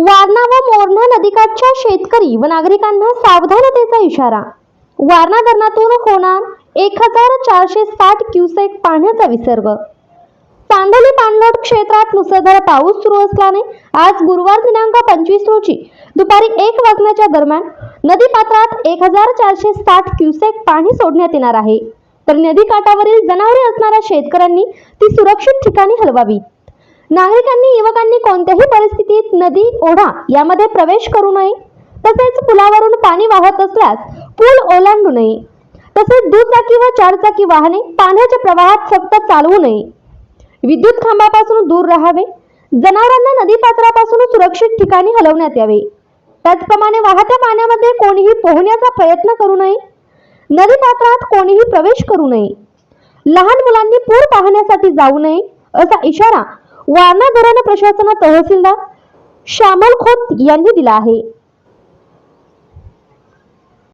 वारणा व मोरणा नदीकाठच्या शेतकरी व नागरिकांना सावधानतेचा इशारा. वारणा धरणातून होणार एक हजार चारशे साठ क्युसेक पाण्याचा विसर्ग. चांदोली पाणलोट क्षेत्रात मुसळधार पाऊस सुरू असल्याने आज गुरुवार दिनांक पंचवीस रोजी दुपारी एक वाजण्याच्या दरम्यान नदीपात्रात एक हजार चारशे साठ क्युसेक पाणी सोडण्यात येणार आहे. तर नदीकाठावरील जनावरे असणाऱ्या शेतकऱ्यांनी ती सुरक्षित ठिकाणी हलवावी नागरिकांनी युवकांनी कोणत्याही परिस्थितीत नदी ओढा यामध्ये प्रवेश करू नये. तसेच पुलावरून पाणी वाहत असल्यास पूल ओलांडू नये. तसेच दुचाकी व चारचाकी वाहने पाण्याच्या प्रवाहात फक्त चालवू नये. विद्युत खांबापासून दूर राहावे. जनावरांना नदीपात्रापासून सुरक्षित ठिकाणी हलवण्यात यावे. त्याचप्रमाणे वाहत्या पाण्यामध्ये कोणीही पोहण्याचा प्रयत्न करू नये. नदीपात्रात कोणीही प्रवेश करू नये. लहान मुलांनी पूर पाहण्यासाठी जाऊ नये असा इशारा वारणा धरण प्रशासन तहसीलदार श्यामल खोत यांनी दिला आहे.